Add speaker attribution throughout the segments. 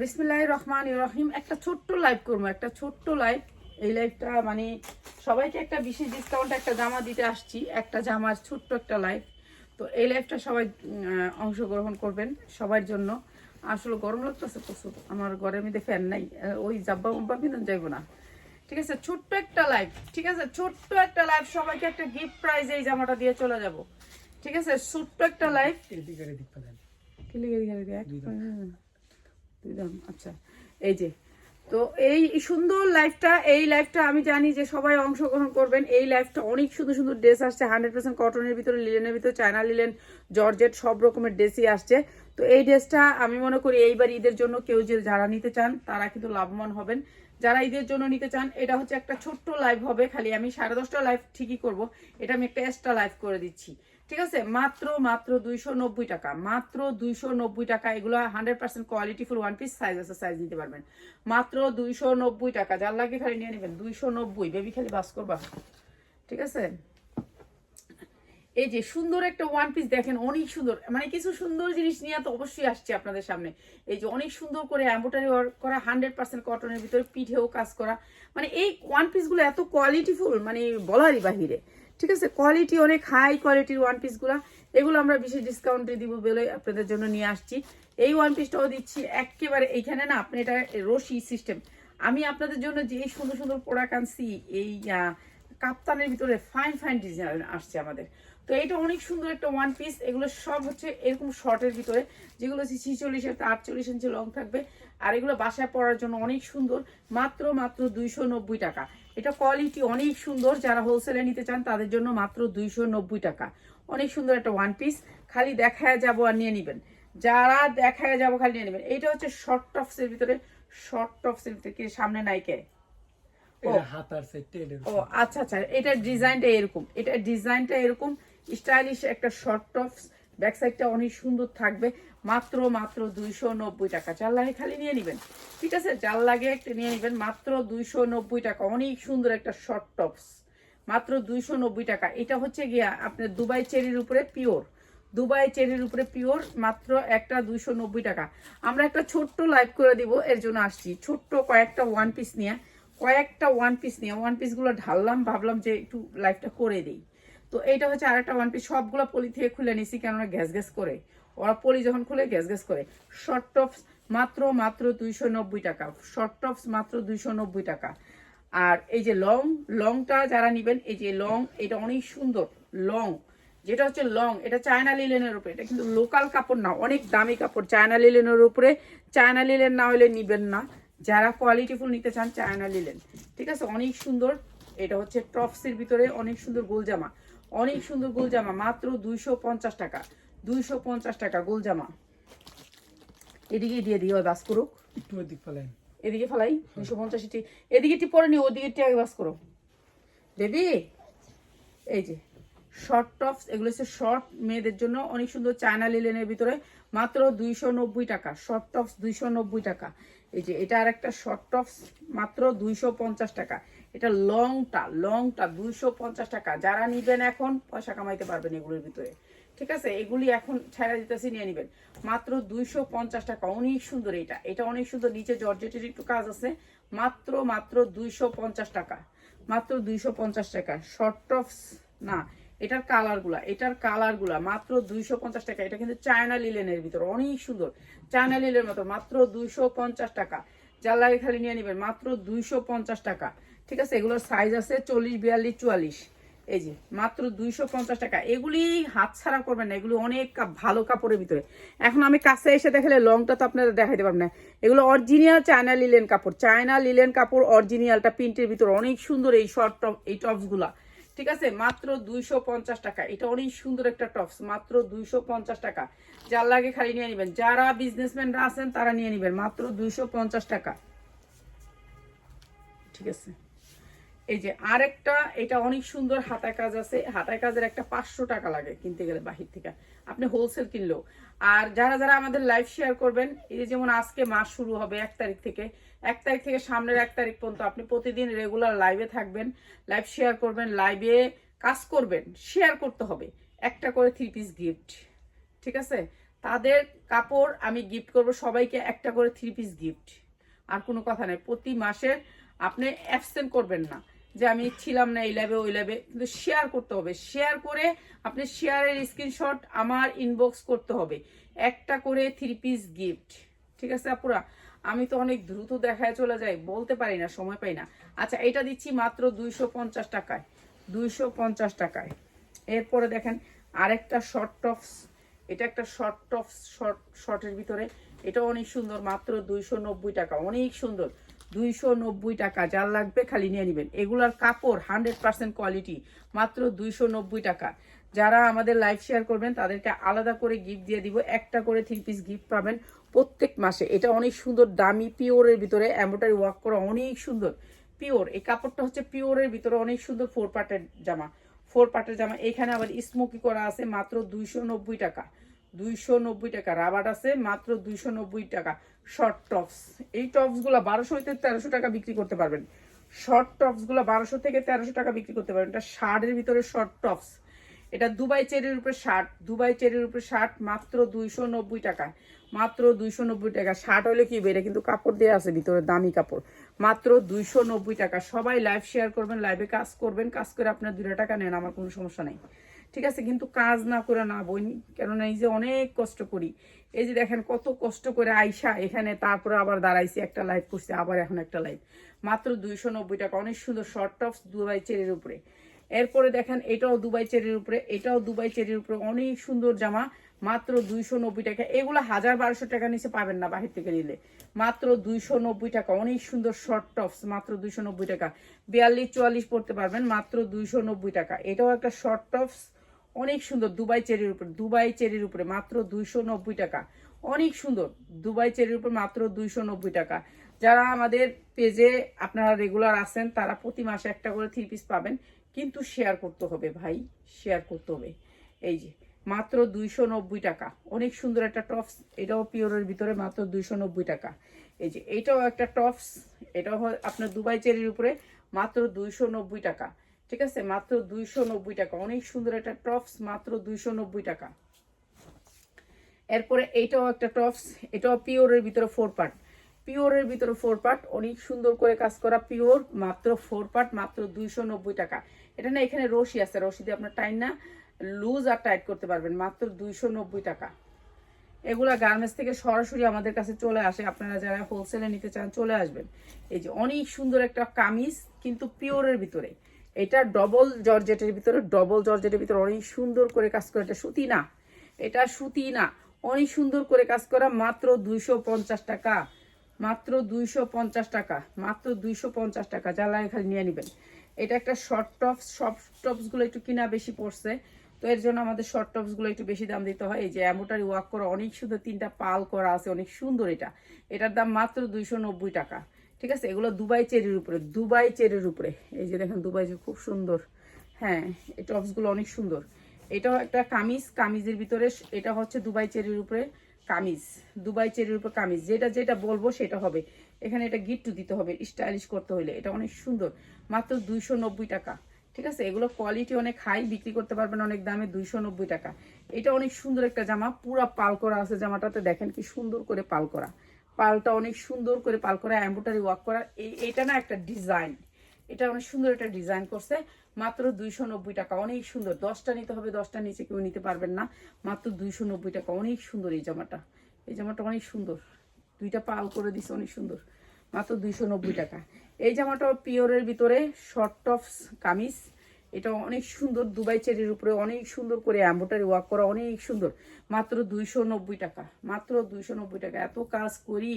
Speaker 1: বিসমিল্লাহ রহমান রহিম। একটা ছোট্ট লাইভ করব একটা ছোট্ট লাইভ এই লাইভটা মানে সবাইকে একটা বিশেষ ডিসকাউন্ট একটা জামা দিতে আসছি একটা জামার ছোট্ট একটা লাইভ তো এই লাইভটা সবাই অংশগ্রহণ করবেন সবার জন্য। আসলে গরম লাগতেছে প্রচুর। আমার ঘরের মধ্যে ফ্যান নাই ওই জাব্বা উব্বা বিনোদ যাইবো না। ঠিক আছে ছোট্ট একটা লাইভ ঠিক আছে ছোট্ট একটা লাইভ সবাইকে একটা গিফট প্রাইজ এই জামাটা দিয়ে চলে যাব। ঠিক আছে ছোট্ট একটা লাইভ আচ্ছা এই যে, তো এই সুন্দর লাইফটা এই লাইফটা আমি জানি যে সবাই অংশগ্রহণ করবেন, এই লাইফটা অনেক সুন্দর সুন্দর ড্রেস আসছে হান্ড্রেড পার্সেন্ট কটনের ভিতরে লিলেনের ভিতরে চায়না লিলেন জর্জেট সব রকমের ড্রেসই আসছে। তো এই ড্রেসটা আমি মনে করি এইবার ঈদের জন্য কেউ যে যারা নিতে চান, তারা কিন্তু লাভবান হবেন। যারা ঈদের জন্য নিতে চান, এটা হচ্ছে একটা ছোট্ট লাইভ হবে, খালি আমি সাড়ে দশটা লাইভ ঠিকই করব, এটা আমি একটা এক্সট্রা লাইভ করে দিচ্ছি। ঠিক আছে? মাত্র মাত্র দুইশো নব্বই টাকা, মাত্র দুইশো নব্বই টাকা, এগুলো hundred percent quality full one piece size আছে সাইজ নিতে পারবেন। মাত্র দুইশো নব্বই টাকা, যার লাগে খালি নিয়ে নেবেন, দুইশো নব্বই বেবি খালি বাস করবা। ঠিক আছে? এই যে সুন্দর একটা ওয়ান পিস দেখেন, অনেক সুন্দর মানে কিছু সুন্দর জিনিস নিয়ে তো অবশ্যই আসছে আপনাদের সামনে। এই যে অনেক সুন্দর করে এম্বোটারি ওয়ার্ক করা হান্ড্রেড পার্সেন্ট কটনের ভিতরে পিঠেও কাজ করা মানে এই ওয়ান পিসগুলো এত কোয়ালিটিফুল মানে বলারই বাহিরে। ঠিক আছে? কোয়ালিটি অনেক হাই কোয়ালিটির ওয়ান পিসগুলো এগুলো আমরা বিশেষ ডিসকাউন্টে দিব বলে আপনাদের জন্য নিয়ে আসছি। এই ওয়ান পিসটাও দিচ্ছি, একেবারে এইখানে না আপনি এটা রশি সিস্টেম আমি আপনাদের জন্য যে সুন্দর সুন্দর প্রোডাক্ট আনছি, এই কাপ্তানের ভিতরে ফাইন ফাইন ডিজাইন আসছে আমাদের। তো এটা অনেক সুন্দর একটা ওয়ান পিস এগুলো সব হচ্ছে এরকম শর্টের ভিতরে, যেগুলো হচ্ছে ছিচল্লিশ থেকে আটচল্লিশ ইঞ্চি লং থাকবে। আর এগুলো বাসায় পরার জন্য অনেক সুন্দর, মাত্র মাত্র দুইশো নব্বই টাকা। এটা কোয়ালিটি অনেক সুন্দর। যারা হোলসেলে নিতে চান তাদের জন্য মাত্র দুইশো নব্বই টাকা। অনেক সুন্দর একটা ওয়ান পিস খালি দেখায় যাব আর নিয়ে নেবেন। যারা দেখায় যাব খালি নিয়ে নেবেন। এইটা হচ্ছে শর্ট টপসের ভিতরে। শর্ট টপসের ভিতরে কি সামনে নাইকে
Speaker 2: এটা এটা
Speaker 1: ও। আচ্ছা আচ্ছা। এটার ডিজাইনটা এরকম। এটার ডিজাইনটা এরকম। স্টাইলিশ একটা শর্ট টপস ব্যাক সাইডটা অনেক সুন্দর থাকবে। মাত্র মাত্র দুইশো নব্বই টাকা। চার লাগে খালি নিয়ে নেবেন। ঠিক আছে? চার লাগে একটা নিয়ে নেবেন। মাত্র দুইশো নব্বই টাকা। অনেক সুন্দর একটা শর্ট টপস মাত্র দুইশো নব্বই টাকা। এটা হচ্ছে গিয়া আপনার দুবাই চেরির উপরে পিওর। দুবাই চেরির উপরে পিওর। মাত্র একটা দুইশো নব্বই টাকা। আমরা একটা ছোট্ট লাইভ করে দিব। এর জন্য আসছি। ছোট্ট কয়েকটা ওয়ান পিস নিয়ে। কয়েকটা ওয়ান পিস নিয়ে। ওয়ান পিসগুলো ঢাললাম, ভাবলাম যে একটু লাইভটা করে দিই। তো এইটা হচ্ছে আরেকটা ওয়ান পিস সবগুলো পলি থেকে খুলে নিছি কেননা গ্যাস গ্যাস করে। ওরা পলি যখন খুলে গ্যাস গ্যাস করে। শর্ট টপস মাত্র মাত্র দুইশো নব্বই টাকা। শর্ট টপস মাত্র দুইশো নব্বই টাকা। আর এই যে লং লংটা যারা নিবেন, এই যে লং এটা অনেক সুন্দর। লং যেটা হচ্ছে লং এটা চায়না লিলেনের উপরে। এটা কিন্তু লোকাল কাপড় না, অনেক দামি কাপড়। চায়না লিলেনের উপরে। চায়না লিলেন না হলে নিবেন না। যারা কোয়ালিটিফুল নিতে চান চায়না লিলেন ঠিক আছে? অনেক সুন্দর। এটা হচ্ছে টপসের ভিতরে অনেক সুন্দর গোলজামা অনেক সুন্দর গোলজামা মাত্র দুইশো পঞ্চাশ টাকা দুইশো পঞ্চাশ টাকা গোলজামা এদিকে দিয়ে দিও বাস করুক।
Speaker 2: একটু এদিক পালেন
Speaker 1: এদিকে ফেলাই দুশো পঞ্চাশটি এদিকে টি পরে নি ওদিকে টি আগে বাস করো। বেবি এই যে শর্ট টপস এগুলো হচ্ছে শর্ট মেয়েদের জন্য অনেক সুন্দর চায়না লিলেনের ভিতরে মাত্র দুইশো নব্বই টাকা। শর্ট টপস দুইশো নব্বই টাকা। এই যে এটা আর একটা শর্ট টপস মাত্র দুইশো পঞ্চাশ টাকা। এটা লংটা লংটা দুইশো পঞ্চাশ টাকা। যারা নিবেন এখন, পয়সা কামাইতে পারবেন এগুলোর ভিতরে। ঠিক আছে? এগুলি এখন ছাড়া দিতেছি, নিয়ে নেবেন। মাত্র দুইশো পঞ্চাশ টাকা। অনেক সুন্দর এটা। এটা অনেক সুন্দর। নিচে জর্জেটের একটু কাজ আছে। মাত্র মাত্র দুইশো পঞ্চাশ টাকা। মাত্র দুইশো পঞ্চাশ টাকা। শর্ট টপস না, এটার কালারগুলা এটার কালারগুলা মাত্র দুইশো পঞ্চাশ টাকা। এটা কিন্তু চায়না লিলেনের ভিতর। অনেক সুন্দর। চায়না লিলের মতো। মাত্র দুইশো পঞ্চাশ টাকা। লাগে খালি নিয়ে নেবেন। মাত্র দুইশো পঞ্চাশ টাকা। ঠিক আছে, এগুলোর সাইজ আছে চল্লিশ, বিয়াল্লিশ, চুয়াল্লিশ। এই যে, মাত্র দুইশো পঞ্চাশ টাকা। এগুলি হাত ছাড়া করবেন না, এগুলি অনেক ভালো কাপড়ের ভিতরে। এখন আমি কাছে এসে দেখালে লংটা তো আপনারা দেখাইতে পারবেন না। এগুলো অরিজিনাল চায়না লিলেন কাপড়। চায়না লিলেন কাপড় অরিজিনালটা প্রিন্টের ভিতরে অনেক সুন্দর এই শর্ট টপ এই টপসগুলা ঠিক আছে, মাত্র দুইশো পঞ্চাশ টাকা। এটা অনেক সুন্দর একটা টপস মাত্র দুইশো পঞ্চাশ টাকা। যার লাগে খালি নিয়ে নেবেন। যারা বিজনেসম্যানরা আছেন, তারা নিয়ে নেবেন। মাত্র দুইশো পঞ্চাশ টাকা। ঠিক আছে। এই যে আরেকটা, এটা অনেক সুন্দর হাতায় কাজ আছে। হাতায় কাজের একটা পাঁচশো টাকা লাগে কিনতে গেলে বাহির থেকে। আপনি হোলসেল কিনলেও আর যারা যারা আমাদের লাইভ শেয়ার করবেন, এই যে যেমন আজকে মাস শুরু হবে এক তারিখ থেকে, এক তারিখ থেকে সামনের এক তারিখ পর্যন্ত আপনি প্রতিদিন রেগুলার লাইভে থাকবেন লাইভ শেয়ার করবেন লাইভে কাজ করবেন শেয়ার করতে হবে। একটা করে থ্রি পিস গিফট ঠিক আছে? তাদের কাপড় আমি গিফট করব সবাইকে একটা করে থ্রি পিস গিফট আর কোনো কথা নেই, প্রতি মাসের আপনি অ্যাবসেন্ট করবেন না। যে আমি ছিলাম না এই ল্যাবে ওই ল্যাবে কিন্তু শেয়ার করতে হবে। শেয়ার করে আপনি শেয়ারের স্ক্রিনশট আমার ইনবক্স করতে হবে। একটা করে থ্রি পিস গিফট ঠিক আছে আপুরা? আমি তো অনেক দ্রুত দেখায় চলে যাই। বলতে পারি না, সময় পাই না। আচ্ছা এটা দিচ্ছি মাত্র দুইশো পঞ্চাশ টাকায়। দুইশো পঞ্চাশ টাকায়। এরপরে দেখেন আরেকটা শর্ট টপস এটা একটা শর্ট টপস শর্ট শর্টের ভিতরে। এটা অনেক সুন্দর। মাত্র দুইশো নব্বই টাকা। অনেক সুন্দর। দুইশো নব্বই টাকা। যার লাগবে খালি নিয়ে নেবেন। এগুলার কাপড় হান্ড্রেড পার্সেন্ট কোয়ালিটি, মাত্র দুইশো নব্বই টাকা। যারা আমাদের লাইভ শেয়ার করবেন, তাদেরকে আলাদা করে গিফট দিয়ে দিব। একটা করে থ্রি পিস গিফট পাবেন প্রত্যেক মাসে। এটা অনেক সুন্দর, দামি পিওরের ভিতরে এম্ব্রয়ডারি ওয়ার্ক করা অনেক সুন্দর। পিওর এই কাপড়টা হচ্ছে পিওরের ভিতরে অনেক সুন্দর ফোর পার্টের জামা। ফোর পার্টের জামা। এখানে আবার স্মোকি করা আছে, মাত্র দুইশো নব্বই টাকা। দুইশো নব্বই টাকা। রাবার আছে, মাত্র দুইশো নব্বই টাকা। শর্ট টপস এই টপসগুলো বারোশো থেকে তেরোশো টাকা বিক্রি করতে পারবেন। শর্ট টপসগুলো বারোশো থেকে তেরোশো টাকা বিক্রি করতে পারবেন। এটা শার্টের ভিতরে শর্ট টপস এটা দুবাই চেরির উপরে শার্ট। দুবাই চেরির উপরে শার্ট মাত্র দুইশো নব্বই টাকা। মাত্র দুইশো নব্বই টাকা। শার্ট হলে কি বেড়ে? কিন্তু কাপড় দেওয়া আছে ভিতরে, দামি কাপড়। মাত্র দুইশো নব্বই টাকা। সবাই লাইভ শেয়ার করবেন লাইভে কাজ করবেন। কাজ করে আপনার দুটো টাকা নেন, আমার কোনো সমস্যা নেই। ঠিক আছে, কিন্তু কাজ না করে না বই কেননা এই যে অনেক কষ্ট করি। এই যে দেখেন কত কষ্ট করে আইসা এখানে, তারপরে আবার দাঁড়াইছি একটা লাইভ করছি, আবার এখন একটা লাইভ মাত্র দুইশো নব্বই টাকা, অনেক সুন্দর শর্ট টপস দুবাই চেরির উপরে। এরপরে দেখেন এটাও দুবাই চেরির উপরে, এটাও দুবাই চেরির উপরে, অনেক সুন্দর জামা। মাত্র দুইশো নব্বই টাকা। এগুলো হাজার বারোশো টাকা নিচে পাবেন না বাহির থেকে নিলে। মাত্র দুইশো নব্বই টাকা, অনেক সুন্দর শর্ট টপস মাত্র দুইশো নব্বই টাকা। বিয়াল্লিশ চুয়াল্লিশ পড়তে পারবেন, মাত্র দুইশো নব্বই টাকা। এটাও একটা শর্ট টপস অনেক সুন্দর দুবাই চেরির উপরে, দুবাই চেরির উপরে মাত্র দুইশো নব্বই টাকা। অনেক সুন্দর দুবাই চেরির উপর মাত্র দুইশো নব্বই টাকা। যারা আমাদের পেজে আপনারা রেগুলার আছেন, তারা প্রতি মাসে একটা করে থ্রি পিস পাবেন। কিন্তু শেয়ার করতে হবে ভাই শেয়ার করতে হবে। এই যে, মাত্র দুইশো নব্বই টাকা। অনেক সুন্দর একটা টপস এটাও পিওরের ভিতরে মাত্র দুইশো নব্বই টাকা। এই যে, এটাও একটা টপস এটাও আপনার দুবাই চেরির উপরে মাত্র দুইশো নব্বই টাকা। ঠিক আছে? মাত্র দুইশো নব্বই টাকা। অনেক সুন্দর একটা টপস, মাত্র দুইশো নব্বই টাকা। এরপরে এইটাও একটা টপস, এটাও পিওরের ভিতরে ফোর পার্ট পিওরের ভিতরে ফোর পার্ট অনেক সুন্দর করে কাজ করা পিওর, মাত্র ফোর পার্ট মাত্র দুইশো নব্বই টাকা। এটা না, এখানে রশি আছে। রশি দিয়ে আপনার টাইম না লুজ আর টাইট করতে পারবেন, মাত্র দুইশো নব্বই টাকা। এগুলা গার্মেন্টস থেকে সরাসরি আমাদের কাছে চলে আসে। আপনারা যারা হোলসেলে নিতে চান, চলে আসবেন। এই যে অনেক সুন্দর একটা কামিজ, কিন্তু পিওরের ভিতরে। এটা ডবল জর্জেটের ভিতরে ডবল জর্জেটের ভিতরে অনেক সুন্দর করে কাজ করে। এটা সুতি না, এটা সুতি না। অনেক সুন্দর করে কাজ করা, মাত্র দুইশো পঞ্চাশ টাকা, মাত্র দুইশো পঞ্চাশ টাকা, মাত্র দুইশো পঞ্চাশ টাকা। লাগে খালি নিয়ে নেবেন। এটা একটা শর্ট টপস সব টপসগুলো একটু কিনা বেশি পড়ছে, তো এর জন্য আমাদের শর্ট টপসগুলো একটু বেশি দাম দিতে হয়। এই যে অ্যামোটারি ওয়াক করা, অনেক সুন্দর তিনটা পাল করা আছে, অনেক সুন্দর এটা। এটার দাম মাত্র দুইশো নব্বই টাকা। ঠিক আছে? এগুলো দুবাই চেরির উপরে, দুবাই চেরির উপরে। এই যে দেখেন, দুবাই যে খুব সুন্দর। হ্যাঁ এই টপসগুলো অনেক সুন্দর। এটাও একটা কামিজ, কামিজের ভিতরে এটা হচ্ছে দুবাই চেরির উপরে কামিজ। দুবাই চেরির উপর কামিজ। যেটা যেটা বলব সেটা হবে। এখানে এটা গিট্টু দিতে হবে, স্টাইলিশ করতে হলে এটা অনেক সুন্দর। মাত্র দুইশো নব্বই টাকা। ঠিক আছে? এগুলো কোয়ালিটি অনেক হাই, বিক্রি করতে পারবেন অনেক দামে দুইশো নব্বই টাকা। এটা অনেক সুন্দর একটা জামা। পুরা পাল করা আছে জামাটাতে। দেখেন কি সুন্দর করে পাল করা। পালটা অনেক সুন্দর করে পাল করা এম্ব্রয়ডারি ওয়ার্ক করা। এটা না একটা ডিজাইন এটা অনেক সুন্দর একটা ডিজাইন করছে। মাত্র দুইশো নব্বই টাকা, অনেক সুন্দর। দশটা নিতে হবে, দশটা নিচে কেউ নিতে পারবেন না। মাত্র দুইশো নব্বই টাকা, অনেক সুন্দর এই জামাটা। এই জামাটা অনেক সুন্দর। দুইটা পাল করে দিছে, অনেক সুন্দর। মাত্র দুইশো নব্বই টাকা। এই জামাটা পিওরের ভিতরে শর্ট টপস কামিজ। এটা অনেক সুন্দর, দুবাই চেরির উপরে অনেক সুন্দর করে অ্যাম্বোটারি ওয়ার্ক করা, অনেক সুন্দর। মাত্র দুইশো নব্বই টাকা, মাত্র দুইশো নব্বই টাকা। এত কাজ করি,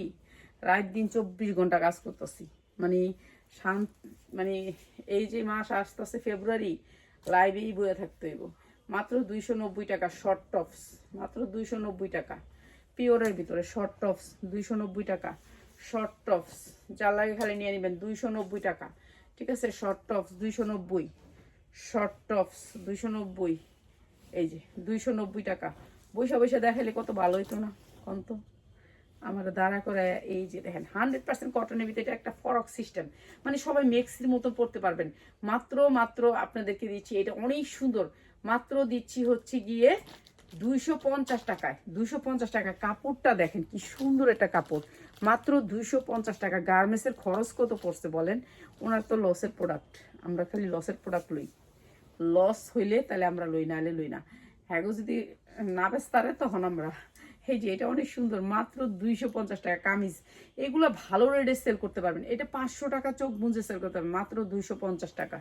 Speaker 1: রাত দিন চব্বিশ ঘণ্টা কাজ করতেছি। মানে শান্ত মানে এই যে মাস আসতেছে ফেব্রুয়ারি লাইভেই বয়ে থাকতে হইব। মাত্র দুইশো নব্বই টাকা শর্ট টপস মাত্র দুইশো নব্বই টাকা। পিওরের ভিতরে শর্ট টপস দুইশো নব্বই টাকা। শর্ট টপস যার লাগে খালি নিয়ে নেবেন, দুইশো নব্বই টাকা। ঠিক আছে শর্ট টপস দুইশো নব্বই। শর্ট টপস দুইশো নব্বই। এই যে, দুইশো নব্বই টাকা। বৈশা বৈশা দেখালে কত ভালো হইতো না কন্ত আমার দাঁড়া করে এই যে দেখেন, হান্ড্রেড পার্সেন্ট কটনের ভিতরে এটা একটা ফরক সিস্টেম। মানে সবাই মেক্সির মতো পড়তে পারবেন। মাত্র মাত্র আপনাদেরকে দিচ্ছি, এটা অনেক সুন্দর। মাত্র দিচ্ছি হচ্ছে গিয়ে দুইশো পঞ্চাশ টাকায়। দুইশো পঞ্চাশ টাকা কাপড়টা দেখেন, কি সুন্দর একটা কাপড়। মাত্র দুইশো পঞ্চাশ টাকা। গার্মেন্টসের খরচ কত পড়ছে বলেন? ওনার তো লসের প্রোডাক্ট আমরা খালি লসের প্রোডাক্ট লই। লস হইলে তাহলে আমরা লই না লই না। হ্যাগো যদি না বেচতারে তখন আমরা। এই যে, এটা অনেক সুন্দর, মাত্র দুইশো পঞ্চাশ টাকা কামিজ। এগুলো ভালো রেটে সেল করতে পারবেন। এটা পাঁচশো টাকা চোখ বুঝে সেল করতে পারবেন, মাত্র দুইশো পঞ্চাশ টাকা।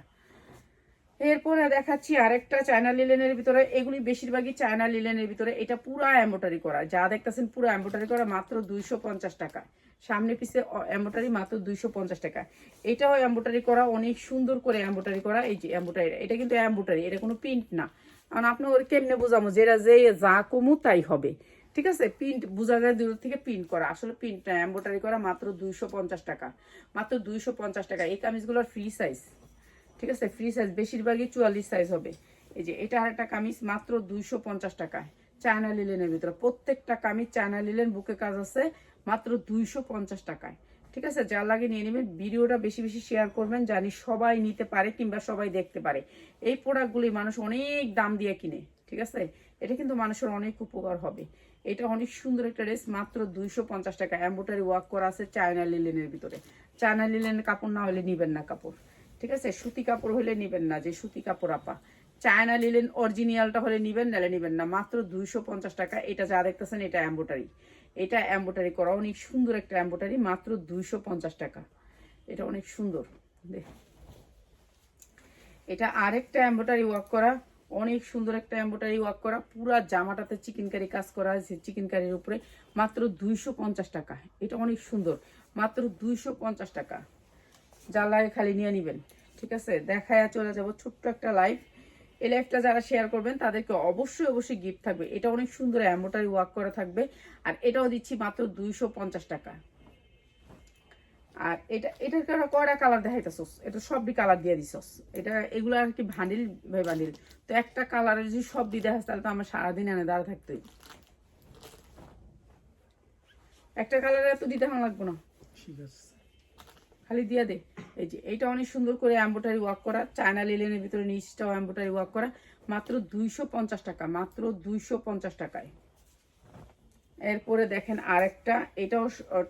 Speaker 1: এরপরে দেখাচ্ছি আরেকটা চায়না লিলেনের ভিতরে। এগুলি বেশিরভাগই চায়না লিলেনের ভিতরে। এটা পুরা এম্বোটারি করা। যা দেখতেছেন পুরো এম্বোটারি করা, মাত্র দুইশো পঞ্চাশ টাকা। সামনে পিছে এম্বোটারি মাত্র দুইশো পঞ্চাশ টাকা। এটাও এম্বোটারি করা, অনেক সুন্দর করে এম্বোটারি করা, এই যে এম্বোটারি এটা কিন্তু এম্বোটারি এটা কোনো প্রিন্ট না। কারণ আপনি ওর কেমনে বোঝাবো যেটা যে যা কমু তাই হবে। ঠিক আছে? প্রিন্ট বোঝা যায় দূর থেকে প্রিন্ট করা। আসলে প্রিন্ট না এম্বোটারি করা মাত্র দুইশো পঞ্চাশ টাকা। মাত্র দুইশো পঞ্চাশ টাকা। এই কামিজগুলোর ফ্রি সাইজ ঠিক আছে? ফ্রি সাইজ বেশিরভাগই চুয়াল্লিশ সাইজ হবে। এই যে, এটা আরেকটা কামিজ, মাত্র দুইশো পঞ্চাশ টাকায়। চায়না লিলেনের ভিতরে। প্রত্যেকটা কামিজ চায়না লিলেন বুকে কাজ আছে। মাত্র দুইশো পঞ্চাশ টাকায়। ঠিক আছে? যা লাগে নিয়ে নেবেন। ভিডিওটা বেশি বেশি শেয়ার করবেন। জানি সবাই নিতে পারে কিংবা সবাই দেখতে পারে। এই প্রোডাক্টগুলি মানুষ অনেক দাম দিয়ে কিনে। ঠিক আছে? এটা কিন্তু মানুষের অনেক উপকার হবে। এটা অনেক সুন্দর একটা ড্রেস মাত্র দুইশো পঞ্চাশ টাকা। এম্বোটারি ওয়ার্ক করা আছে চায়না লিলেনের ভিতরে। চায়না লিলেনের কাপড় না হলে নিবেন না কাপড়। ঠিক আছে? সুতি কাপড় হলে নিবেন না যে সুতি কাপড় আপা। চায়না লিলেন অরিজিনালটা হলে নিবেন, নাহলে নিবেন না। মাত্র দুইশো পঞ্চাশ টাকা। এটা যা দেখতেছেন, এটা এম্বোটারি এটা এম্বোটারি করা, অনেক সুন্দর একটা এম্বোটারি মাত্র দুইশো পঞ্চাশ টাকা। এটা অনেক সুন্দর এটা আরেকটা এম্বোটারি ওয়ার্ক করা, অনেক সুন্দর একটা এম্বোটারি ওয়ার্ক করা, পুরো জামাটাতে চিকেন কারি কাজ করা আছে চিকেন কারির উপরে, মাত্র দুইশো পঞ্চাশ টাকা। এটা অনেক সুন্দর, মাত্র দুইশো পঞ্চাশ টাকা। যা লাগে খালি নিয়ে নিবেন, ঠিক আছে? দেখায় চলে যাব ছোট্ট একটা লাইভ এই লাইভটা যারা শেয়ার করবেন, তাদেরকে অবশ্যই অবশ্যই গিফট থাকবে। এটা অনেক সুন্দর এম্বোটারি ওয়ার্ক করা থাকবে। আর এটাও দিচ্ছি মাত্র দুইশো পঞ্চাশ টাকা। আর এটা, এটার কারণে কয়টা কালার দেখাইতেছস? এটা সবই কালার দিয়ে দিছস। এটা, এগুলো আর কি ভান্ডিল ভাই ভান্ডিল তো একটা কালারের যদি সব দিয়ে দেখাস, তাহলে তো আমার সারাদিন এনে দাঁড়া থাকতে একটা কালারে এত দিতে আমার লাগবো না।
Speaker 2: ঠিক আছে।
Speaker 1: খালি দিয়ে দে। এই যে এটা অনেক সুন্দর করে এম্বোটারি ওয়ার্ক করা। চায়না লিলেনের ভিতরে নিচটাও এম্বোটারি ওয়ার্ক করা। মাত্র দুইশো পঞ্চাশ টাকা, মাত্র দুইশো পঞ্চাশ টাকায়। এরপরে দেখেন আরেকটা, এটাও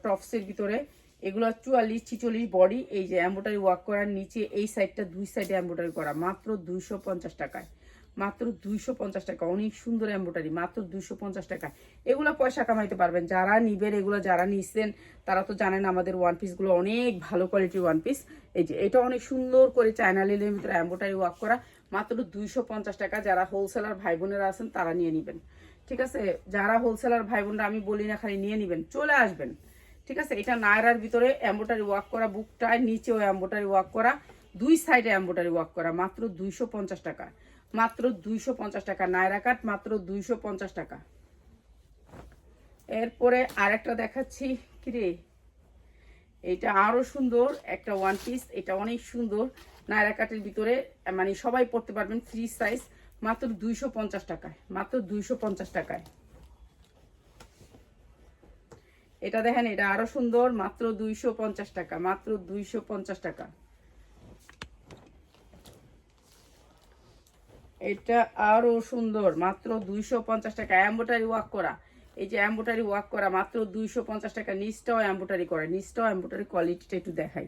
Speaker 1: টপসের ভিতরে। এগুলো চুয়াল্লিশ, ছিচল্লিশ বডি এই যে এম্বোটারি ওয়ার্ক করার নিচে এই সাইডটা দুই সাইডে এম্বোটারি করা। মাত্র দুইশো পঞ্চাশ টাকায়। মাত্র দুইশো পঞ্চাশ টাকা। অনেক সুন্দর এম্বোটারি মাত্র দুইশো পঞ্চাশ টাকা। এগুলো পয়সা কামাইতে পারবেন। যারা নিবেন, এগুলো যারা নিচ্ছেন তারা তো জানেন আমাদের ওয়ান পিসগুলো অনেক ভালো কোয়ালিটির ওয়ান পিস এই যে, এটা অনেক সুন্দর করে চায়না লিলের ভিতরে এম্বোটারি ওয়ার্ক করা। মাত্র দুইশো পঞ্চাশ টাকা। যারা হোলসেলার ভাই বোনেরা আছেন, তারা নিয়ে নিবেন। ঠিক আছে? যারা হোলসেলার ভাই বোনরা, আমি বলি না খালি নিয়ে নিবেন, চলে আসবেন। ঠিক আছে? এটা নায়রার ভিতরে এম্বোটারি ওয়ার্ক করা বুকটায় নিচেও এম্বোটারি ওয়ার্ক করা। দুই সাইডে এম্বোটারি ওয়ার্ক করা, মাত্র দুইশো পঞ্চাশ টাকা। মাত্র দুইশো পঞ্চাশ টাকা, নায়রা কাট, মাত্র দুইশো পঞ্চাশ টাকা। এরপরে আরেকটা দেখাচ্ছি কিরে এটা আরও সুন্দর, একটা ওয়ান পিস এটা অনেক সুন্দর। নায়রা কাটের ভিতরে মানে সবাই পড়তে পারবেন ফ্রি সাইজ মাত্র দুইশো পঞ্চাশ টাকায়, মাত্র দুইশো পঞ্চাশ টাকায়। এটা দেখেন, এটা আরও সুন্দর, মাত্র দুইশো পঞ্চাশ টাকা, মাত্র দুইশো পঞ্চাশ টাকা। এটা আরও সুন্দর মাত্র দুইশো পঞ্চাশ টাকা। এম্বোটারি ওয়াক করা। এই যে এম্বোটারি ওয়াক করা মাত্র দুইশো পঞ্চাশ টাকা। নিচটাও এম্বোটারি করা। নিচটাও এম্বোটারি কোয়ালিটিটা একটু দেখাই।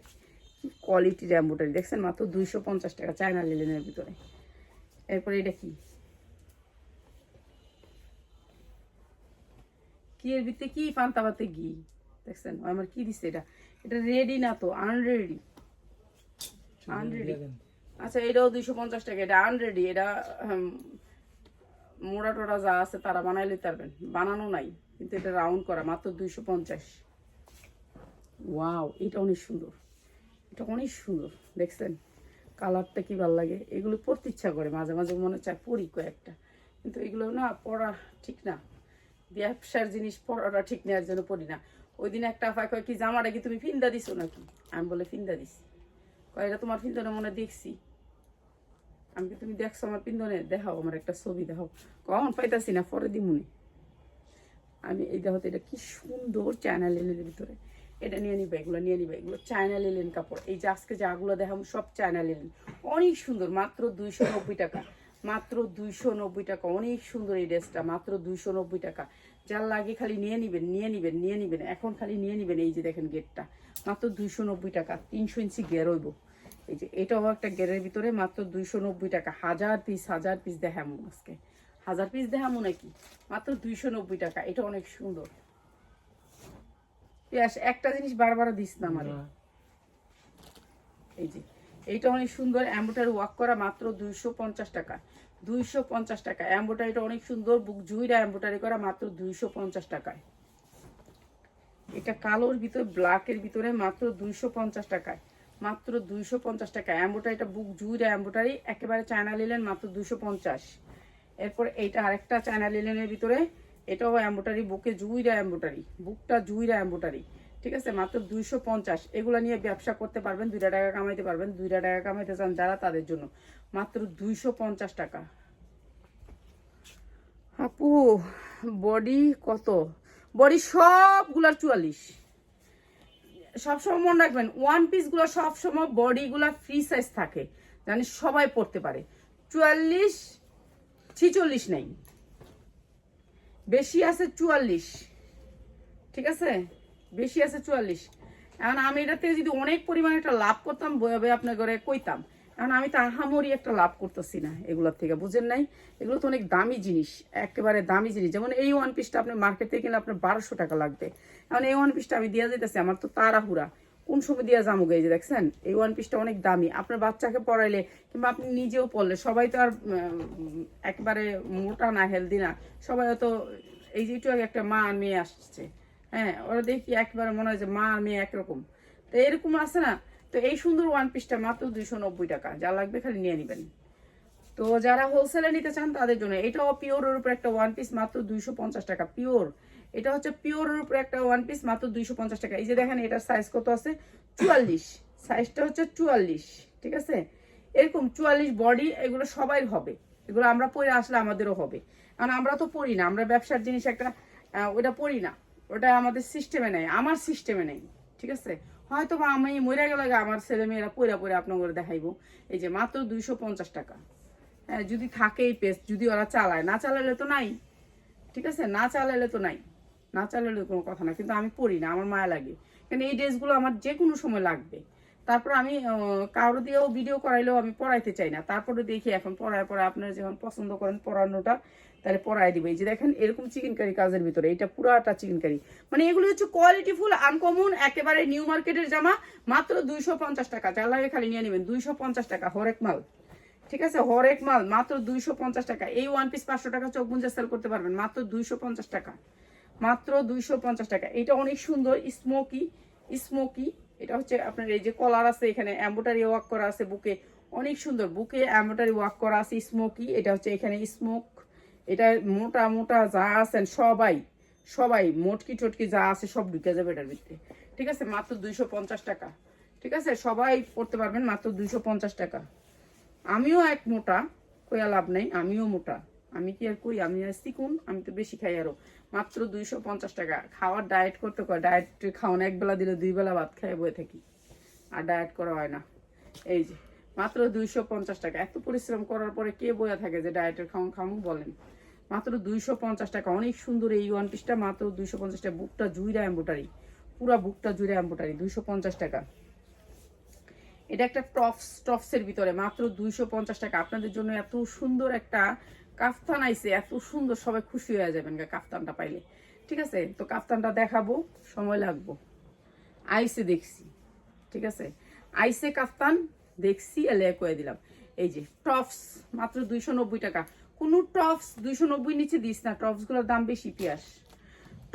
Speaker 1: কোয়ালিটির এম্বোটারি দেখছেন মাত্র দুইশো পঞ্চাশ টাকা চায়না লিলেনের ভিতরে। এরপরে এটা কি? কি এর ভিতরে? কি পান্তা পাতে ঘি? দেখছেন আমার কি দিছে এটা? এটা রেডি না তো আনরেডি আনরেডি। আচ্ছা এটাও দুইশো পঞ্চাশ টাকা, এটা আনরেডি এটা মোড়া টোড়া যা আছে তারা বানাই লইতে পারবেন। বানানো নাই, কিন্তু এটা রাউন্ড করা, মাত্র দুইশো পঞ্চাশ। ওয়াও এটা অনেক সুন্দর। এটা অনেক সুন্দর, দেখছেন? কালারটা কি ভালো লাগে? এগুলো পড়তে ইচ্ছা করে, মাঝে মাঝে মনে চায় পড়ি কয়েকটা। কিন্তু এগুলো না, পড়া ঠিক না। ব্যবসার জিনিস পড়াটা ঠিক নেওয়ার জন্য পড়ি না। ওই দিন একটা আফা কয়, কি জামাটা কি তুমি ফিন্দা দিছো নাকি? আমি বলে, ফিন্দা দিছি। এটা তোমার পিন্দনে মনে দেখছি। আমি কি তুমি দেখছ আমার পিন্দনে দেখাও আমার একটা ছবি, দেখাও। কখন পাইতাছি না, পরে দিমুনি আমি এই দেখো এটা কি সুন্দর চায়না লিলের ভিতরে। এটা নিয়ে নিবে, এগুলো নিয়ে নিবে, এগুলো চায়না লিলেন কাপড়। এই যে আজকে যেগুলো দেখাম সব চায়না লিলেন অনেক সুন্দর, মাত্র দুইশো নব্বই টাকা, মাত্র দুইশো নব্বই টাকা, অনেক সুন্দর এই ড্রেসটা, মাত্র দুইশো নব্বই টাকা। যার লাগে খালি নিয়ে নিবেন নিয়ে নিবেন নিয়ে নিবেন। এখন খালি নিয়ে নিবেন এই যে দেখেন গেটটা। মাত্র দুইশো নব্বই টাকা তিনশো ইঞ্চি গের হইব। এই যে এটাও একটা গেরের ভিতরে মাত্র দুইশো নব্বই টাকা। হাজার পিস হাজার পিস দেখামো আজকে। হাজার পিস দেখামো নাকি? মাত্র দুইশো নব্বই টাকা এটা অনেক সুন্দর। পিয়াস একটা জিনিস বারবার দিস না আমার। এই যে এইটা অনেক সুন্দর অ্যাম্বোটারি ওয়াক করা মাত্র দুইশো পঞ্চাশ টাকা। দুইশো পঞ্চাশ টাকা। অ্যাম্বোটারিটা অনেক সুন্দর, বুক জুইরা অ্যাম্বোটারি করা মাত্র দুইশো পঞ্চাশ টাকায়। এটা কালোর ভিতরে, ব্ল্যাকের ভিতরে মাত্র দুইশো পঞ্চাশ টাকায়। মাত্র দুইশো পঞ্চাশ টাকা। অ্যাম্বোটারিটা বুক জুইরা অ্যাম্বোটারি, একেবারে চায়না লিলেন মাত্র দুইশো পঞ্চাশ। এরপর এইটা আরেকটা চায়না লিলেনের ভিতরে, এটাও অ্যাম্বোটারি, বুকে জুইরা অ্যাম্বোটারি, বুকটা জুইরা অ্যাম্বোটারি। ঠিক আছে? মাত্র দুইশো পঞ্চাশ। এগুলো নিয়ে ব্যবসা করতে পারবেন, দুইটা টাকা কামাইতে পারবেন, দুইটা টাকা কামাইতে চান যারা, তাদের জন্য। মাত্র দুইশো পঞ্চাশ টাকা। আপু বডি কত? বডি সবগুলার চুয়াল্লিশ। সবসময় মনে রাখবেন ওয়ান পিসগুলো সবসময় বডিগুলো ফ্রি সাইজ থাকে। জানি সবাই পড়তে পারে। চুয়াল্লিশ, ছিচল্লিশ নেই। বেশি আছে চুয়াল্লিশ। ঠিক আছে? বেশি আছে চুয়াল্লিশ। এখন আমি এটা থেকে যদি অনেক পরিমাণে একটা লাভ করতাম আপনার ঘরে কইতাম। এখন আমি তো আহামরি একটা লাভ করতেছি না এগুলোর থেকে, বুঝেন নাই? এগুলো তো অনেক দামি জিনিস, একেবারে দামি জিনিস। যেমন এই ওয়ান পিসটা আপনি মার্কেট থেকে কিনলে আপনার বারোশো টাকা লাগবে। এখন এই ওয়ান পিসটা আমি দিয়ে যেতেছি আমার তো তাড়াহুড়া। কোন সময় দিয়ে এই যে দেখছেন? এই ওয়ান পিসটা অনেক দামি। আপনার বাচ্চাকে পড়াইলে কিংবা আপনি নিজেও পড়লে, সবাই তো আর একেবারে মোটা না হেলদি না। সবাই হয়তো এই যে একটু আগে একটা মা আর মেয়ে আসছে। হ্যাঁ ওরা দেখি একবারে মনে হয় যে মা আর মেয়ে একরকম। তো এরকম আছে না তো এই সুন্দর ওয়ান পিসটা মাত্র দুইশো নব্বই টাকা, যা লাগবে খালি নিয়ে নেবেন। তো যারা হোলসেলে নিতে চান তাদের জন্য, এটাও পিওরের উপর একটা ওয়ান পিস মাত্র দুইশো পঞ্চাশ টাকা পিওর এটা হচ্ছে পিওরের উপর একটা ওয়ান পিস মাত্র দুইশো পঞ্চাশ টাকা। এই যে দেখেন, এটার সাইজ কত আছে? চুয়াল্লিশ। সাইজটা হচ্ছে চুয়াল্লিশ, ঠিক আছে? এরকম চুয়াল্লিশ বডি এগুলো সবাই হবে। এগুলো আমরা পরে আসলে আমাদেরও হবে। কারণ আমরা তো পড়ি না, আমরা ব্যবসার জিনিস একটা ওটা পড়ি না। ওটা আমাদের সিস্টেমে নেই, আমার সিস্টেমে নেই, ঠিক আছে? হয়তো বা আমি মরে গেলে আমার ছেলে মেয়েরা পয়রা পয়রা আপনাদের দেখাইবো। এই যে মাত্র দুইশো পঞ্চাশ টাকা। হ্যাঁ যদি থাকে এই পেস্ট যদি ওরা চালায়। না চালালে তো নাই। ঠিক আছে? না চালালে তো নাই। না চালালে কোনো কথা না কিন্তু আমি পড়ি না, আমার মায়া লাগে। কারণ এই ড্রেসগুলো আমার যে কোনো সময় লাগবে। তারপর আমি কারও দিয়েও ভিডিও করাইলেও আমি পড়াইতে চাই না। তারপরে দেখি এখন পড়ায় পড়ায় আপনারা যখন পছন্দ করেন পড়ানোটা তাহলে পড়াই দিবে। এই যে দেখেন, এরকম চিকেন কারি কাজের ভিতরে, এটা পুরাটা চিকেন কারি মানে এগুলো হচ্ছে কোয়ালিটি ফুল আনকমন একেবারে নিউ মার্কেটের জামা, মাত্র দুইশো পঞ্চাশ টাকা। যা লাগে খালি নিয়ে নেবেন, দুইশো পঞ্চাশ টাকা, হরেক মাল। ঠিক আছে? হরেক মাল, মাত্র দুইশো পঞ্চাশ টাকা। এই ওয়ান পিস পাঁচশো টাকা চোখ বুঞ্জা সেল করতে পারবেন, মাত্র দুইশো পঞ্চাশ টাকা। মাত্র দুইশো পঞ্চাশ টাকা। এটা অনেক সুন্দর স্মোকি স্মোকি এটা হচ্ছে আপনার এই যে কলার আছে এখানে অ্যাম্বোটারি ওয়ার্ক করা আছে বুকে। অনেক সুন্দর, বুকে অ্যাম্বোটারি ওয়ার্ক করা আছে স্মোকি এটা হচ্ছে এখানে স্মোক এটা মোটা মোটা যা আছেন সবাই সবাই মোটকি টোটকি যা আছে সব ঢুকে যাবে এটার ভিতরে। ঠিক আছে? মাত্র দুইশো পঞ্চাশ টাকা। ঠিক আছে? সবাই পড়তে পারবেন মাত্র দুইশো পঞ্চাশ টাকা। আমিও এক মোটা, কইয়া লাভ নেই, আমিও মোটা। আমি কি আর কই আমি আর চিকুন আমি তো বেশি খাই আরও। মাত্র দুইশো পঞ্চাশ টাকা। খাওয়ার ডায়েট করতে কয়, ডায়েট খাওয়ানো এক বেলা দিলে দুই বেলা ভাত খাই বয়ে থাকি। আর ডায়েট করা হয় না। এই যে, মাত্র দুইশো পঞ্চাশ টাকা। এত পরিশ্রম করার পরে কে বয়ে থাকে যে ডায়েটের খাওয়ান খাওয়ান বলেন? মাত্র দুইশো পঞ্চাশ টাকা। অনেক সুন্দর এই ওয়ান পিসটা মাত্র দুইশো পঞ্চাশ টাকা। বুকটা জুইরা এম্বোটারি পুরা বুকটা জুইরা এম্বোটারি দুইশো পঞ্চাশ টাকা। এটা একটা টপস টপসের ভিতরে, মাত্র দুইশো পঞ্চাশ টাকা। আপনাদের জন্য এত সুন্দর একটা কাফতান আইছে, এত সুন্দর, সবাই খুশি হয়ে যাবেন কাফতানটা পাইলে। ঠিক আছে? তো কাফতানটা দেখাবো, সময় লাগবো। আইসে দেখছি। ঠিক আছে? আইসে কাফতান, দেখছি এলে কয়ে দিলাম। এই যে টপস মাত্র দুইশো নব্বই টাকা। কোনো টপস দুইশো নব্বই নিচে দিস না, টপসগুলোর দাম বেশি, পিয়াস।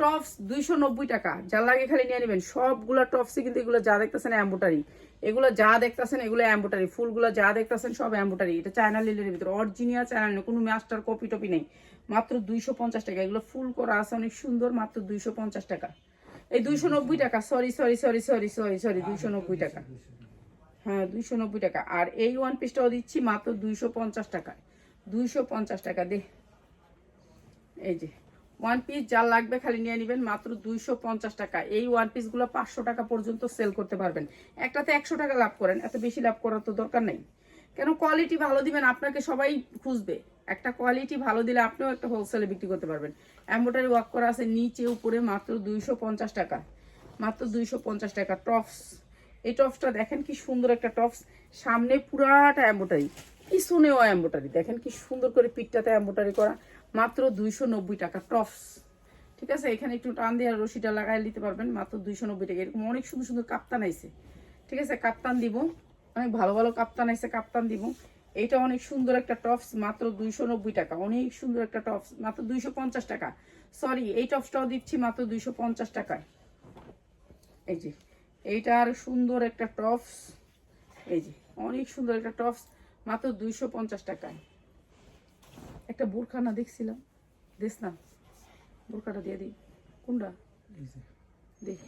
Speaker 1: টপস দুইশো নব্বই টাকা যা লাগে খালি নিয়ে নেবেন। সবগুলো টপসে কিন্তু এগুলো যা দেখতেছেন অ্যাম্বোটারি। এগুলো যা দেখতেছেন এগুলো অ্যাম্বোটারি। ফুলগুলো যা দেখতেছেন সব অ্যাম্বোটারি। এটা চায়না লিলের ভিতরে, অরিজিনাল চায়না নেই কোনো মাস্টার কপি টপি নেই। মাত্র দুইশো পঞ্চাশ টাকা। এগুলো ফুল করা আছে অনেক সুন্দর, মাত্র দুইশো পঞ্চাশ টাকা। এই দুইশো নব্বই টাকা, sorry sorry sorry sorry sorry sorry, দুইশো নব্বই টাকা। হ্যাঁ দুইশো নব্বই টাকা। আর এই ওয়ান পিসটাও দিচ্ছি মাত্র দুইশো পঞ্চাশ টাকায়। দুইশো পঞ্চাশ টাকা দে। এই যে ওয়ান পিস লাগবে খালি নিয়ে নেবেন, মাত্র দুইশো পঞ্চাশ টাকা। এই ওয়ান পিসগুলো পাঁচশো টাকা পর্যন্ত সেল করতে পারবেন। একটাতে একশো টাকা লাভ করেন, এত বেশি লাভ করার তো দরকার কেন কোয়ালিটি ভালো দিবেন, আপনাকে সবাই খুঁজবে। একটা কোয়ালিটি ভালো দিলে আপনিও একটা হোলসেলে বিক্রি করতে পারবেন। এম্বোটারি ওয়ার্ক করা আছে নিচে, উপরে, মাত্র দুইশো পঞ্চাশ টাকা। মাত্র দুইশো পঞ্চাশ টাকা টপস এই টপসটা দেখেন কি সুন্দর একটা টপস সামনে পুরাটা এম্বোটারি পিছনেও এম্বোটারি দেখেন কি সুন্দর করে পিঠটাতে এম্বোটারি করা। মাত্র দুইশো নব্বই টাকা, টপস। ঠিক আছে? এখানে একটু টান দিয়ে রশিটা লাগাই নিতে পারবেন। মাত্র দুইশো নব্বই টাকা। এরকম অনেক সুন্দর সুন্দর কাপ্তান আইছে। ঠিক আছে? কাপ্তান দিব। অনেক ভালো ভালো কাপ্তান আইছে, কাপ্তান দিব। এটা অনেক সুন্দর একটা টপস। মাত্র দুইশো নব্বই টাকা। অনেক সুন্দর একটা টপস। মাত্র দুইশো পঞ্চাশ টাকা। সরি, এই টপসটাও দিচ্ছি মাত্র দুইশো পঞ্চাশ টাকায়। এই যে এইটার সুন্দর একটা টপস। এই যে, অনেক সুন্দর একটা টপস। মাত্র দুইশো পঞ্চাশ টাকায়। একটা বোরখা না দেখছিলাম। দেখ না বোরখাটা দিয়ে দিই। কোনটা? দেখ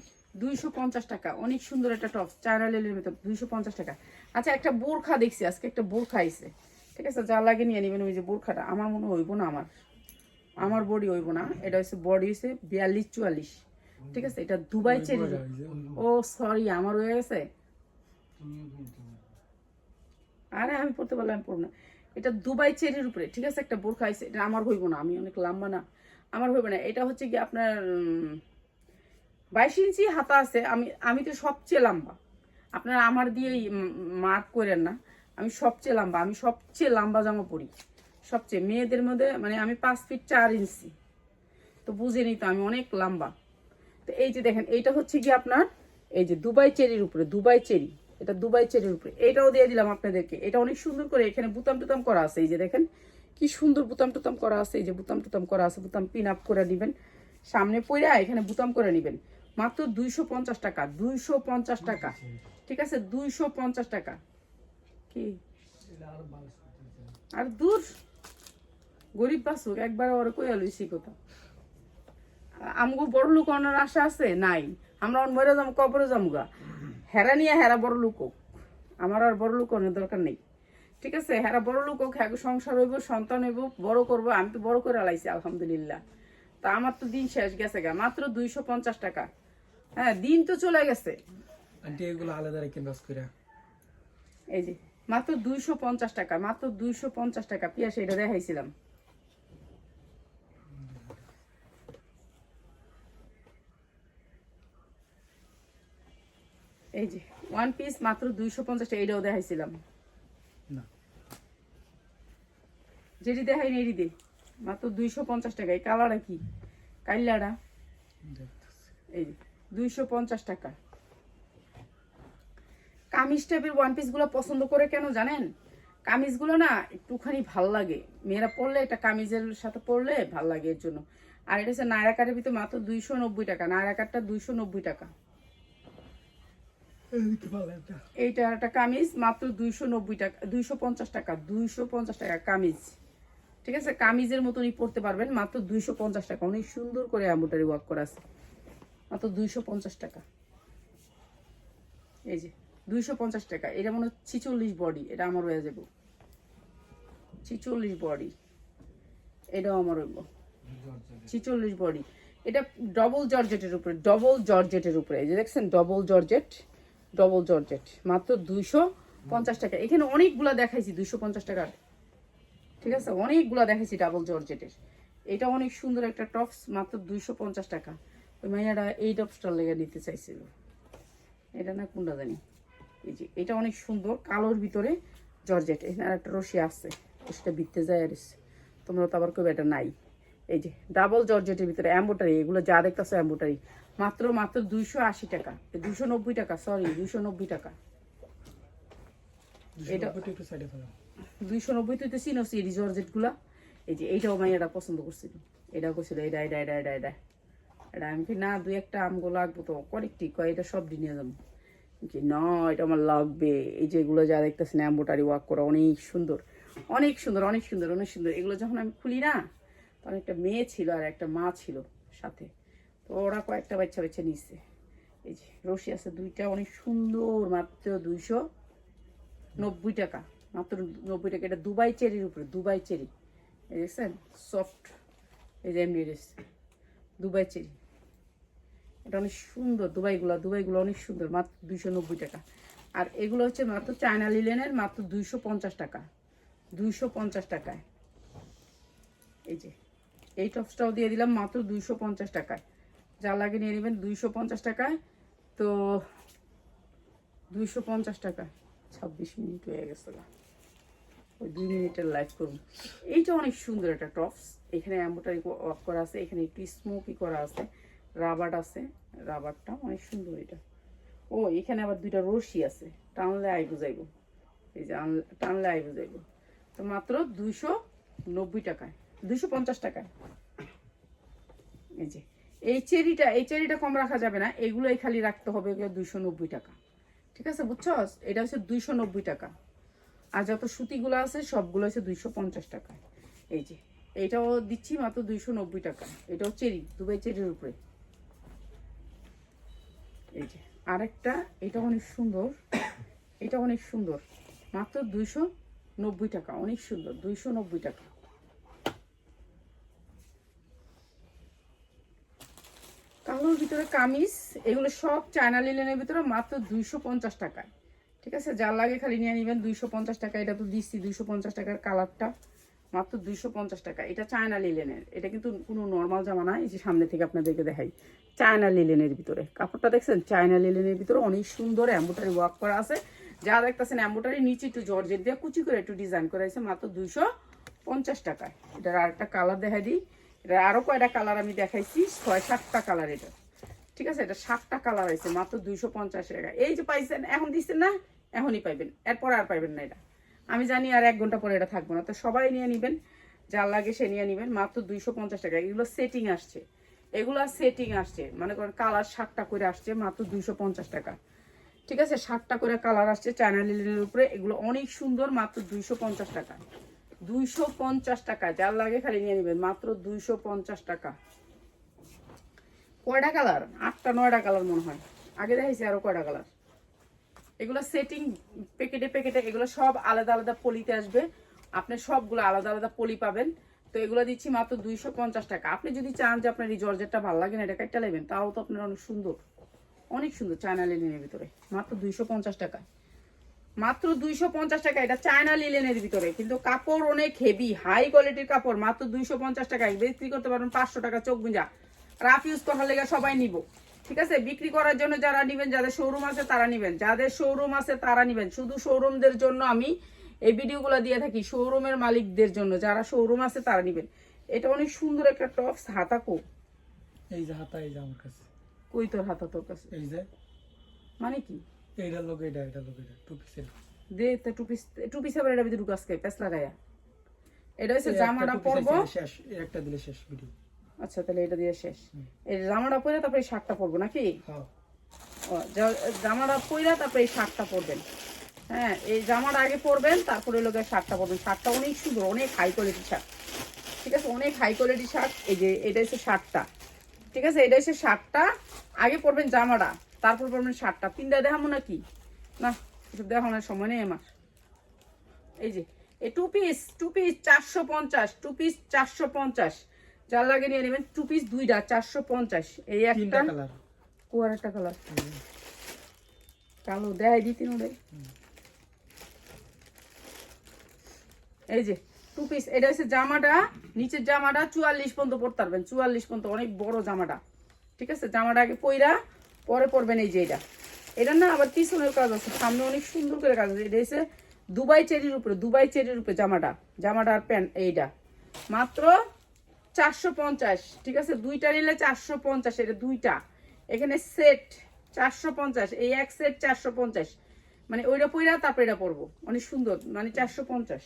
Speaker 1: দুইশো পঞ্চাশ টাকা। অনেক সুন্দর একটা টপ চায়না লেলের ভিতর দুইশো পঞ্চাশ টাকা। আচ্ছা একটা বোরখা দেখছি আজকে একটা বোরখা আইছে। ঠিক আছে যা লাগে নিয়ে নেবেন ওই যে বোরখাটা। আমার মনে হইব না আমার। আমার বডি হইব না। এটা হচ্ছে বডি হচ্ছে বিয়াল্লিশ চুয়াল্লিশ। ঠিক আছে এটা দুবাই চেরি। ও সরি আমার হয়ে গেছে? আরে আমি পড়তে পারলাম আমি পড়ব না। এটা দুবাই চেরির উপরে, ঠিক আছে? একটা বোরখা আছে, এটা আমার হইব না, আমি অনেক লম্বা না, আমার হইব না। এটা হচ্ছে কি আপনার বাইশ ইঞ্চি হাতা আছে, আমি আমি তো সবচেয়ে লম্বা। আপনারা আমার দিয়েই মার্ক করেন না, আমি সবচেয়ে লম্বা, আমি সবচেয়ে লম্বা জামা পরি। সবচেয়ে মেয়েদের মধ্যে মানে আমি পাঁচ ফিট চার ইঞ্চি। তো বুঝেনি তো, আমি অনেক লম্বা। তো এই যে দেখেন, এইটা হচ্ছে কি আপনার, এই যে দুবাই চেরির উপরে, দুবাই চেরি। এটা দুবাই চেরির উপরে। এটাও দিয়ে দিলাম আপনাদেরকে। এটা অনেক সুন্দর করে এখানে বুতাম টুতাম করা আছে। এই যে দেখেন, কি সুন্দর বুতাম টুতাম করা আছে। এই যে বুতাম টুতাম করা আছে, বুতাম পিন আপ করে দিবেন সামনে পইরা এখানে বুতাম করে নেবেন। মাত্র দুইশো পঞ্চাশ টাকা, দুইশো পঞ্চাশ টাকা। ঠিক আছে? দুইশো পঞ্চাশ টাকা। কি? আর দূর। গরিব বাসুক একবার ওর কইয়া লইছি কোথাও আমগো বড় লোক অনার আশা আছে? নাই। আমরা অন মরে যাম, কবরে যামগা। হেরা নিয়ে হেরা বড় লোক হোক। আমার আর বড় লোক অনেক দরকার নেই। ঠিক আছে? হেরা বড় লোক হোক, হ্যাঁ সংসার হইব সন্তান হইব বড় করব আমি তো বড় করে লাইছি আলহামদুলিল্লাহ। তা আমার তো দিন শেষ গেছে গা মাত্র দুইশো পঞ্চাশ টাকা। হ্যাঁ দিন তো চলে গেছে।
Speaker 2: আন্টি এগুলো আলাদা রেখে বাস করে
Speaker 1: এই যে মাত্র দুইশো পঞ্চাশ টাকা মাত্র দুইশো পঞ্চাশ টাকা পিয়াস এটা দেখাইছিলাম। এই যে ওয়ান পিস মাত্র দুইশো পঞ্চাশ টাকা এটাও দেখাইছিলাম যেটি দেখাই নেই দে। মাত্র দুইশো পঞ্চাশ টাকা। এই কালারটা কি? কাইলাটা। এই যে দুইশো পঞ্চাশ টাকা। কামিজ টাইপের ওয়ান পিসগুলো পছন্দ করে কেন জানেন? কামিজগুলো না একটুখানি ভালো লাগে। মেয়েরা পরলে এটা কামিজের সাথে পরলে ভালো লাগে এর জন্য। আর এটা হচ্ছে নায়রা কাটের ভিতরে মাত্র দুইশো নব্বই টাকা। নায়রা কাটটা দুইশো নব্বই টাকা। এইটা একটা কামিজ, মাত্র দুইশো নব্বই টাকা, দুইশো পঞ্চাশ টাকা, দুইশো পঞ্চাশ টাকা কামিজ। ঠিক আছে? কামিজের মতনই পরতে পারবেন, মাত্র দুইশো পঞ্চাশ টাকা। অনেক সুন্দর করে এম্বোটারি ওয়ার্ক করা আছে। মাত্র দুইশো পঞ্চাশ টাকা। এই যে, দুইশো পঞ্চাশ টাকা। এটা মনে হয় ছিচল্লিশ বডি এটা আমার হয়ে যাব। ছিচল্লিশ বডি এটাও আমার হইব। ছিচল্লিশ বডি এটা ডবল জর্জেটের উপরে ডবল জর্জেটের উপরে। এই যে দেখছেন? Double georgette double georgette. মাত্র দুইশো পঞ্চাশ টাকা। এখানে অনেকগুলা দেখাইছি, দুইশো পঞ্চাশ টাকার। ঠিক আছে? অনেকগুলা দেখাইছি ডাবল জর্জেটের। এটা অনেক সুন্দর একটা টপস, মাত্র দুইশো পঞ্চাশ টাকা। ওই মাইয়াটা এই টপসটা লেগে নিতে চাইছিল। এটা না কোনটা জানি? এই যে, এটা অনেক সুন্দর কালোর ভিতরে জর্জেট। এখানে আর একটা রশি আছে, রশিটা বিতে যায় আর। তোমরা তো আবার কেউ এটা নাই। এই যে ডাবল জর্জেটের ভিতরে অ্যাম্বোটারি এগুলো যা দেখতেছো অ্যাম্বোটারি মাত্র মাত্র দুইশো আশি টাকা। দুশো নব্বই টাকা সরি দুইশো নব্বই টাকা। এটা- দুইশো নব্বই তুই তো এই যে এইটাও পছন্দ করছিল এটা করছিল এটা এটা এটা এটা এটা এটা আমি কি না দুই একটা আমগো লাগবো তো কয়েকটি কয় এটা সব নিয়ে যাব। কি না এটা আমার লাগবে। এই যে এগুলো যা দেখতেছেন ওয়ার্ক করা অনেক সুন্দর। অনেক সুন্দর অনেক সুন্দর অনেক সুন্দর। এগুলো যখন আমি খুলি না তখন একটা মেয়ে ছিল আর একটা মা ছিল সাথে। তো ওরা কয়েকটা বাচ্চা বাচ্চা নিচ্ছে এই যে, রশি আছে দুইটা, অনেক সুন্দর, মাত্র দুইশো নব্বই টাকা। মাত্র নব্বই টাকা। এটা দুবাই চেরির উপরে, দুবাই চেরি। দেখছেন? সফট এই যে এমনি দুবাই চেরি। এটা অনেক সুন্দর, দুবাইগুলো দুবাইগুলো অনেক সুন্দর, মাত্র দুইশো নব্বই টাকা। আর এগুলো হচ্ছে মাত্র চায়না লিলেনের মাত্র দুইশো পঞ্চাশ টাকা। দুইশো পঞ্চাশ টাকায়। এই যে, এই টপসটাও দিয়ে দিলাম, মাত্র দুইশো পঞ্চাশ টাকায়। যা লাগে নিয়ে নেবেন দুইশো পঞ্চাশ টাকায়। তো দুইশো পঞ্চাশ টাকা। ছাব্বিশ মিনিট হয়ে গেছে। ওই দুই মিনিটের লাইভ করুন। এইটা অনেক সুন্দর একটা টপস এখানে অ্যাম্বোটারি ওয়ার্ক করা আছে। এখানে একটু স্মোকি করা আছে। রাবার আছে। রাবারটা অনেক সুন্দর এটা। ও, এখানে আবার দুইটা রশি আছে। টানলে আই বুঝাইব। এই যে টানলে আই বুঝাইব। তো মাত্র দুইশো নব্বই টাকায়। দুইশো পঞ্চাশ টাকায়। এই যে। এই চেরিটা এই চেরিটা কম রাখা যাবে না এগুলোই খালি রাখতে হবে এগুলো দুইশো নব্বই টাকা। ঠিক আছে, বুঝছস? এটা হচ্ছে দুইশো নব্বই টাকা। আর যত সুতিগুলো আছে, সবগুলো হচ্ছে দুইশো পঞ্চাশ টাকা। এই যে এইটাও দিচ্ছি মাত্র দুইশো নব্বই টাকা। এটাও চেরি, দুবাই চেরির উপরে। এই যে, আরেকটা, এটা অনেক সুন্দর। এটা অনেক সুন্দর। মাত্র দুইশো নব্বই টাকা, অনেক সুন্দর, দুইশো নব্বই টাকা। কালোর ভিতরে কামিজ, এগুলো সব চায়না লিলেনের ভিতরে মাত্র দুইশো পঞ্চাশ টাকায়। ঠিক আছে? যার লাগে খালি নিয়ে নেবেন, দুইশো পঞ্চাশ টাকা। এটা তো দিচ্ছি, দুইশো পঞ্চাশ টাকার কালারটা মাত্র দুইশো পঞ্চাশ টাকা। এটা চায়না লিলেনের এটা কিন্তু কোনো নর্মাল জামা না, এই যে সামনে থেকে আপনাদেরকে দেখাই। চায়না লিলেনের ভিতরে। কাপড়টা দেখছেন? চায়না লিলেনের ভিতরে অনেক সুন্দর অ্যাম্বোটারি ওয়ার্ক করা আছে। যা দেখতেছেন অ্যাম্বোটারি নিচে একটু জর্জেট দিয়ে কুচি করে একটু ডিজাইন করা হয়েছে, মাত্র দুইশো পঞ্চাশ টাকায়। এটার আরেকটা কালার দেখাই দিই। এটা আরও কয়টা কালার আমি দেখাইছি? ছয় সাতটা কালার এটা ঠিক আছে? এটা সাতটা কালার আছে মাত্র দুইশো পঞ্চাশ টাকা। এই যে পাইছেন, এখন দিচ্ছেন না, এখনই পাইবেন। এরপর আর পাইবেন না এটা। আমি জানি আর এক ঘণ্টা পরে এটা থাকব না। তো সবাই নিয়ে নেবেন, যার লাগে সে নিয়ে নেবেন, মাত্র দুইশো পঞ্চাশ টাকা। এগুলো সেটিং আসছে। এগুলো সেটিং আসছে। মানে করেন কালার সাতটা করে আসছে, মাত্র দুইশো পঞ্চাশ টাকা। ঠিক আছে? সাতটা করে কালার আসছে চায়না লিলের উপরে। এগুলো অনেক সুন্দর, মাত্র দুইশো পঞ্চাশ টাকা। দুইশো পঞ্চাশ টাকা, যার লাগে খালি নিয়ে নেবেন, মাত্র দুইশো পঞ্চাশ টাকা। কয়টা কালার? আটটা, নয়টা কালার মনে হয়। আগে দেখাইছি আরও কয়টা কালার। এগুলো সেটিং প্যাকেটে প্যাকেটে এগুলো সব আলাদা আলাদা পলিতে আসবে। আপনি সবগুলো আলাদা আলাদা পলি পাবেন। তো এগুলো দিচ্ছি মাত্র দুইশো পঞ্চাশ টাকা। আপনি যদি চান যে আপনার এই জর্জেটটা ভালো লাগে না, এটা কাটটা নেবেন। তাও তো আপনার অনেক সুন্দর। অনেক সুন্দর চায়না লিলেনের ভিতরে। মাত্র দুইশো পঞ্চাশ টাকা। মাত্র দুইশো পঞ্চাশ টাকা। এটা চায়না লিলেনের ভিতরে। কিন্তু কাপড় অনেক হেভি হাই কোয়ালিটির কাপড়। মাত্র দুইশো পঞ্চাশ টাকায়। বিক্রি করতে পারবেন পাঁচশো টাকা চোখ গুঁজা রাফ ইউজ করার লেগে সবাই নিব। ঠিক আছে? বিক্রি করার জন্য যারা নিবেন যাদের শোরুম আছে তারা নিবেন। যাদের শোরুম আছে তারা নিবেন। শুধু শোরুমদের জন্য আমি এই ভিডিওগুলো দিয়ে থাকি শোরুমের মালিকদের জন্য। যারা শোরুম আছে তারা নিবেন। এটা অনেক সুন্দর একটা টপস হাতাকো
Speaker 2: এই যে হাতা এই যে আমার কাছে।
Speaker 1: কই তোর হাতা তোর কাছে?
Speaker 2: এই যে।
Speaker 1: মানে কি?
Speaker 2: এইটা লোক এটা এটা লোক এটা টু পিসের
Speaker 1: দে তো টু পিস টু পিস আবার এটা ভিতরে ঢুকাসকে পেস লাগায়া এটা হচ্ছে জামাটা পরবো।
Speaker 2: শেষ একটা দিলে শেষ ভিডিও
Speaker 1: আচ্ছা তাহলে এটা দিয়ে শেষ। এই জামাটা পরে তারপরে এই শার্টটা পরবো নাকি?
Speaker 2: হ্যাঁ।
Speaker 1: ও, জামাটা পইরা তারপরে এই শার্টটা পরবেন। হ্যাঁ এই জামাটা আগে পরবেন তারপরে লোক শার্টটা পরবেন। শার্টটা অনেক সুন্দর অনেক হাই কোয়ালিটি শার্ট। ঠিক আছে? অনেক হাই কোয়ালিটি শার্ট। এই যে এটা হচ্ছে শার্টটা। ঠিক আছে? এটা হচ্ছে শার্টটা। আগে পরবেন জামাটা তারপর পরবেন শার্টটা। তিনটা দেখাবো নাকি? না এসব দেখানোর সময় নেই আমার। এই যে এই টু পিস টু পিস চারশো পঞ্চাশ টু পিস চারশো পঞ্চাশ। যার লাগে নিয়ে নেবেন টু পিস দুইটা চারশো পঞ্চাশ। এই একটা কুয়ার একটা কালার কালো দেয় এই যে টু পিস এটা হচ্ছে জামাটা নিচের জামাটা চুয়াল্লিশ পর্যন্ত পরতে পারবেন। চুয়াল্লিশ পর্যন্ত অনেক বড় জামাটা। ঠিক আছে? জামাটা আগে পইরা পরে পরবেন এই যে এটা। এটা না আবার পিছনের কাজ আছে। সামনে অনেক সুন্দর করে কাজ আছে। এটা হচ্ছে দুবাই চেরির উপরে দুবাই চেরির উপরে জামাটা। জামাটা আর প্যান্ট এইটা। মাত্র চারশো পঞ্চাশ, ঠিক আছে? দুইটা নিলে চারশো পঞ্চাশ, এটা দুইটা। এখানে সেট চারশো পঞ্চাশ, এই এক সেট চারশো পঞ্চাশ। মানে ওইটা পইরা তারপরে এটা পরবো। অনেক সুন্দর মানে চারশো পঞ্চাশ।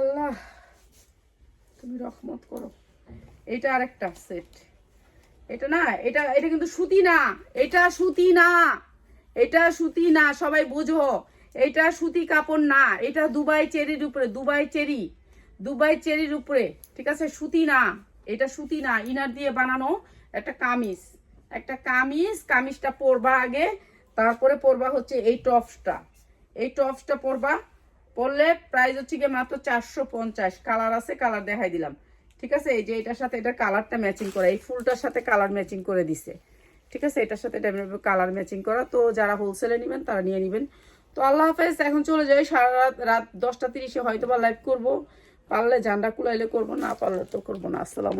Speaker 1: আল্লাহ, তুমি রহমত করো। এটা আরেকটা সেট এটা না, এটা এটা কিন্তু সুতি না, এটা সুতি না, এটা সুতি না, সবাই বুঝো। এটা সুতি কাপড় না, এটা দুবাই চেরির উপরে, দুবাই চেরি। দুবাই চেরির উপরে, ঠিক আছে? সুতি না, এটা সুতি না, ইনার দিয়ে বানানো একটা কামিজ। একটা কামিজ, কামিজটা পরবা আগে, তারপরে পরবা হচ্ছে এই টপসটা। এই টপসটা পরবা, পরলে প্রাইস হচ্ছে গিয়ে মাত্র চারশো পঞ্চাশ। কালার আছে কালার দেখাই দিলাম। ঠিক আছে? এই যে এটার সাথে এটা কালারটা ম্যাচিং করা, এই ফুলটার সাথে কালার ম্যাচিং করে দিছে। ঠিক আছে? এটার সাথে এটা কালার ম্যাচিং করা। তো যারা হোলসেলে নেবেন, তারা নিয়ে নেবেন। তো আল্লাহ হাফেজ, এখন চলে যাই। সারা রাত রাত দশটা তিরিশে হয়তো বা লাইভ করব। পারলে ঝান্ডা কুলাইলে করব না পারলে তো করব না। আসসালাম